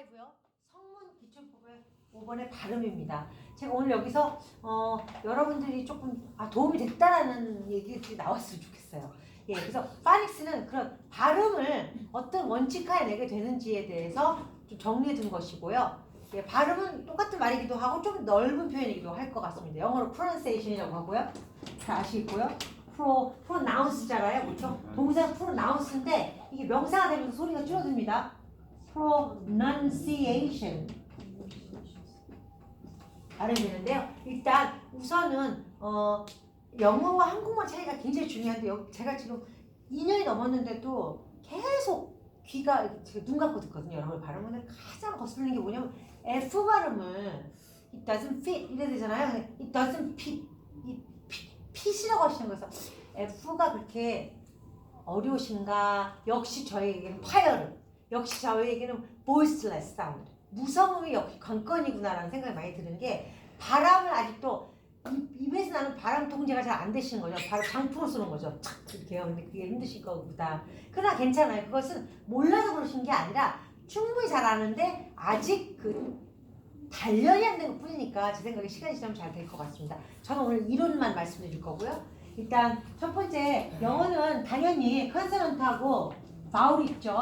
5요. 성문 기출법의 5번의 발음입니다. 제가 오늘 여기서 어, 여러분들이 조금 아, 도움이 됐다라는 얘기들이 나왔으면 좋겠어요. 예, 그래서 파닉스는 그런 발음을 어떤 원칙하에 내게 되는지에 대해서 좀 정리해 둔 것이고요. 예, 발음은 똑같은 말이기도 하고 좀 넓은 표현이기도 할 것 같습니다. 영어로 pronunciation이라고 하고요. 다 아시겠고요. pro, pronounce잖아요. 그렇죠? 동사 pronounce인데 이게 명사가 되면서 소리가 줄어듭니다. Pronunciation 발음되는데요. 일단 우선은 어, 영어와 한국말 차이가 굉장히 중요한데 요 제가 지금 2년이 넘었는데도 계속 귀가 제가 눈 감고 듣거든요. 여러분 발음을 가장 거슬리는 게 뭐냐면 F 발음을 it doesn't fit 이래 되잖아요. it doesn't fit 이 fit, fit이라고 하시는 거에서 F가 그렇게 어려우신가? 역시 저에게는 파열음, 역시 저에게는 voiceless sound, 무성음이 역시 관건이구나라는 생각이 많이 드는 게 바람을 아직도 입, 입에서 나는 바람 통제가 잘 안 되시는 거죠. 바로 장풍을 쏘는 거죠. 착 이렇게요. 근데 그게 힘드실 거보다. 그러나 괜찮아요. 그것은 몰라서 그러신 게 아니라 충분히 잘 아는데 아직 그 단련이 안 된 것 뿐이니까 제 생각에 시간이 지나면 잘 될 것 같습니다. 저는 오늘 이론만 말씀드릴 거고요. 일단 첫 번째 영어는 당연히 컨서넌트하고 바울이 있죠.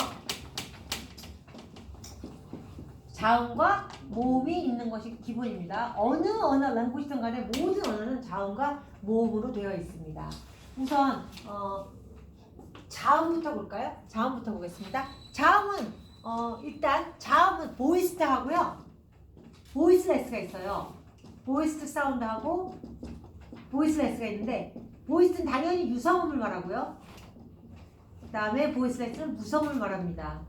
자음과 모음이 있는 것이 기본입니다. 어느 언어 랭귀지든 간에 모든 언어는 자음과 모음으로 되어 있습니다. 우선 어, 자음부터 볼까요? 자음부터 보겠습니다. 자음은 어, 일단 자음은 보이스트 하고요. 보이스레스가 있어요. 보이스트 사운드하고 보이스레스가 있는데 보이스는 당연히 유성음을 말하고요. 그 다음에 보이스레스는 무성음을 말합니다.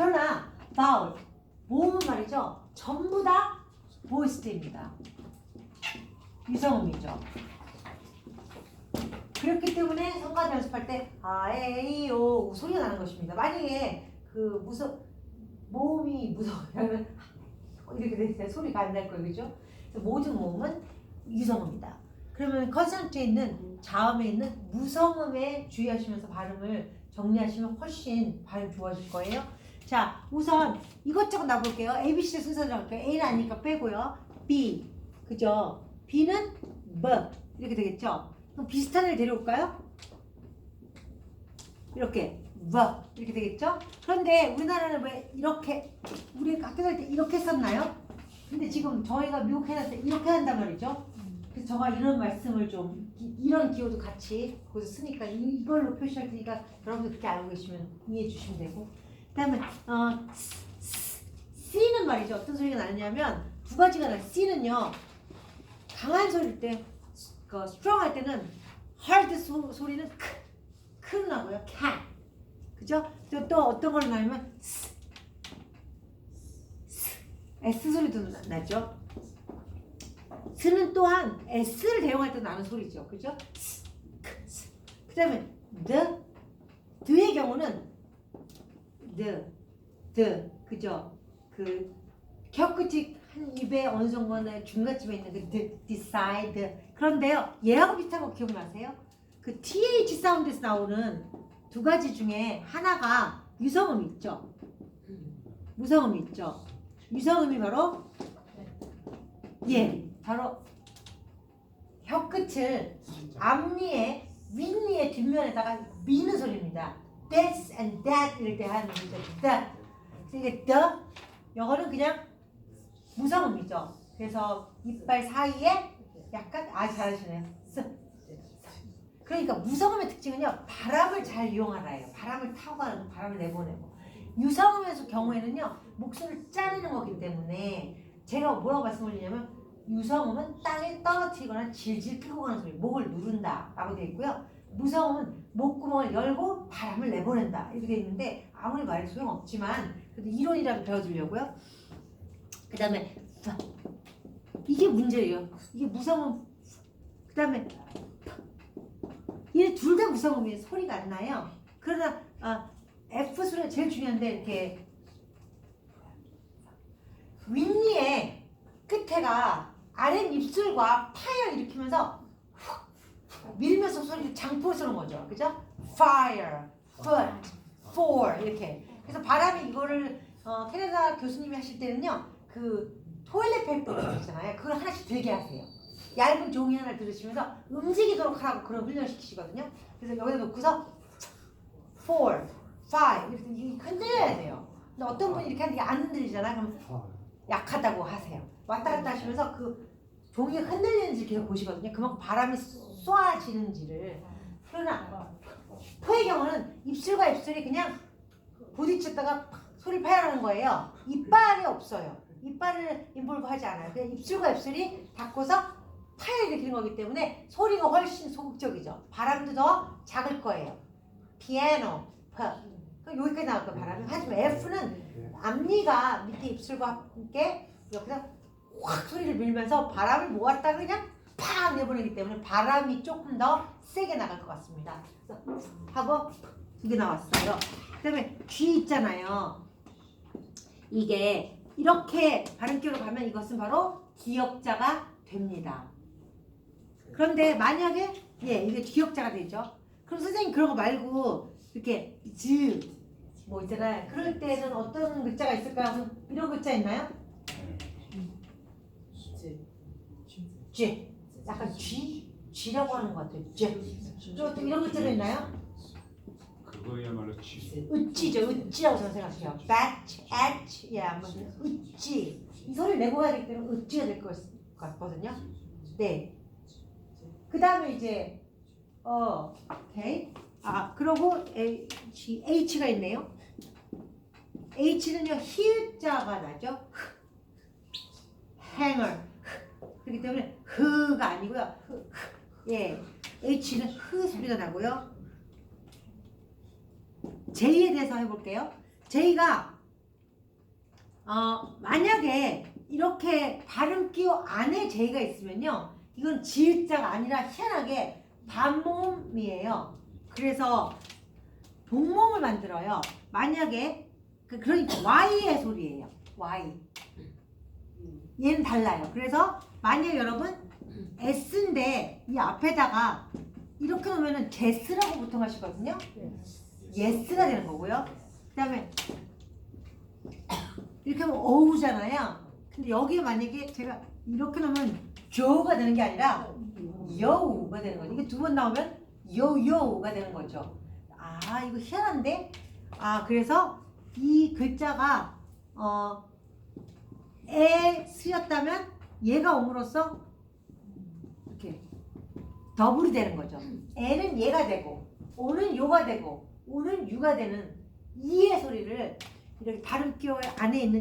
그러나 바울 모음은 말이죠. 전부 다 보이스트입니다. 유성음이죠. 그렇기 때문에 성관 연습할 때 아에이오 소리가 나는 것입니다. 만약에 그 무서 모음이 무서우면 이렇게 됐을 때 소리가 안 날 거예요, 그죠? 모든 모음은 유성음이다. 그러면 컨센트에 있는 자음에 있는 무성음에 주의하시면서 발음을 정리하시면 훨씬 발음 좋아질 거예요. 자, 우선 이것저것 나볼게요. A, B, C 순서대로 할게요. A는 아니니까 빼고요. B, 그죠? B는 B 이렇게 되겠죠? 그럼 비슷한 애를 데려올까요? 이렇게 V 이렇게 되겠죠? 그런데 우리나라는 왜 이렇게 우리 학교 다닐 때 이렇게 썼나요? 근데 지금 저희가 미국 해놨을 때 이렇게 한단 말이죠. 그래서 제가 이런 말씀을 좀 이- 이런 기호도 같이 거기서 쓰니까 이- 이걸로 표시할 테니까 여러분들 그렇게 알고 계시면 이해해 주시면 되고 그 다음에 어 C는 말이죠. 어떤 소리가 나느냐면 두 가지가 나요. C는요 강한 소리일 때, 그 strong 할 때는 hard 소, 소리는 크, 크로 나고요. can. 그죠? 또, 또 어떤 걸로 나냐면 스, 스, S 소리도 나, 나죠. 스는 또한 S를 대용할 때 나는 소리죠. 그죠? 그 다음에 the, the의 경우는 the, the, 그죠? 그 혀끝이 한 입에 어느 정도는 중간쯤에 있는 그 the, decide. 그런데요 얘하고 비슷한 거 기억나세요? 그 th 사운드에서 나오는 두 가지 중에 하나가 유성음이 있죠? 무성음이 있죠? 유성음이 바로 예 바로 혀 끝을 앞니에 윗니의 뒷면에다가 미는 소리입니다 this and that 때 하는 거죠 that 이게 the 영어는 그냥 무성음이죠. 그래서 이빨 사이에 약간 아 잘하시네요. 스. 그러니까 무성음의 특징은요 바람을 잘 이용하라예요. 바람을 타고 가는 거, 바람을 내보내고 유성음의 경우에는요 목소리를 짜내는 거기 때문에 제가 뭐라고 말씀드리냐면 유성음은 땅에 떨어뜨리거나 질질 끌고 가는 소리, 목을 누른다 라고 되어 있고요. 무성음은 목구멍을 열고 바람을 내보낸다 이렇게 있는데 아무리 말해도 소용없지만 그래도 이론이라도 배워두려고요. 그 다음에 이게 문제예요. 이게 무성음. 그 다음에 얘 둘 다 무성음이에요. 소리가 안 나요. 그러나 아, F 소리가 제일 중요한데 이렇게 윗니의 끝에가 아랫 입술과 파열 일으키면서 훅 밀면서 소리를 장포를 쏘는 거죠. 그죠? Fire, foot, for 이렇게. 그래서 바람이 이거를 어, 캐나다 교수님이 하실 때는요 그 토일렛 페이퍼 있잖아요. 그걸 하나씩 들게 하세요. 얇은 종이 하나를 들으시면서 움직이도록 하라고 그런 훈련을 시키시거든요. 그래서 여기다 놓고서 4, 5 이렇게 흔들려야 돼요. 근데 어떤 분이 이렇게 하는데 안 흔들리잖아요. 그럼 약하다고 하세요. 왔다 갔다 하시면서 그 종이가 흔들리는지 계속 보시거든요. 그만큼 바람이 쏘아지는지를 그러나 토의 경우는 입술과 입술이 그냥 부딪혔다가 팍 소리를 파야하는 거예요. 이빨이 없어요. 이빨을 인볼브 하지 않아요. 그냥 입술과 입술이 닿고서 파야 일으키는 거기 때문에 소리가 훨씬 소극적이죠. 바람도 더 작을 거예요. 피아노, 퍼. 그럼 여기까지 나올 거예요, 바람이. 하지만 F는 앞니가 밑에 입술과 함께 여기서 확 소리를 밀면서 바람을 모았다 그냥 팍 내보내기 때문에 바람이 조금 더 세게 나갈 것 같습니다. 그래서 하고 이게 나왔어요. 그다음에 귀 있잖아요. 이게 이렇게 발음기로 가면 이것은 바로 기역자가 됩니다. 그런데 만약에 예 이게 기역자가 되죠. 그럼 선생님 그런 거 말고 이렇게 즈뭐 있잖아요. 그럴 때는 어떤 글자가 있을까요? 이런 글자 있나요? 쥐. 약간 쥐? 쥐라고 하는 것 같아요. 쥐. 또 이런 글자도 있나요? 그거야말로 쥐. 으찌죠. 으찌라고 저는 생각해요. bat, at, 예, 뭐 으찌. 이 소리를 내고 가야 되기 때문에 으찌가 될 것 같거든요. 네. 그 다음에 이제 어, 오케이. 아, 그러고 H, H가 있네요. H는요, 히읗자가 나죠. hanger. 그렇기 때문에 흐가 아니고요. 흐, 흐. 예. H는 흐 소리가 나고요. J에 대해서 해볼게요. J가 어, 만약에 이렇게 발음 기호 안에 J가 있으면요, 이건 지읒자가 아니라 희한하게 반모음이에요. 그래서 동모음을 만들어요. 만약에 그 그러니까 Y의 소리예요. Y. 얘는 달라요. 그래서 만약 여러분 S인데 이 앞에다가 이렇게 놓으면은 제스라고 보통 하시거든요. 예스가 되는 거고요. 그다음에 이렇게 하면 어우잖아요. 근데 여기에 만약에 제가 이렇게 놓으면 조가 되는 게 아니라 여우가 되는 거죠. 이게 두 번 나오면 요요가 되는 거죠. 아 이거 희한한데? 아 그래서 이 글자가 어, 에 쓰였다면 얘가 옴으로써 이렇게 더블이 되는 거죠. 에는 얘가 되고 오는 요가 되고 오는 유가 되는 이의 소리를 이렇게 발음 기호 안에 있는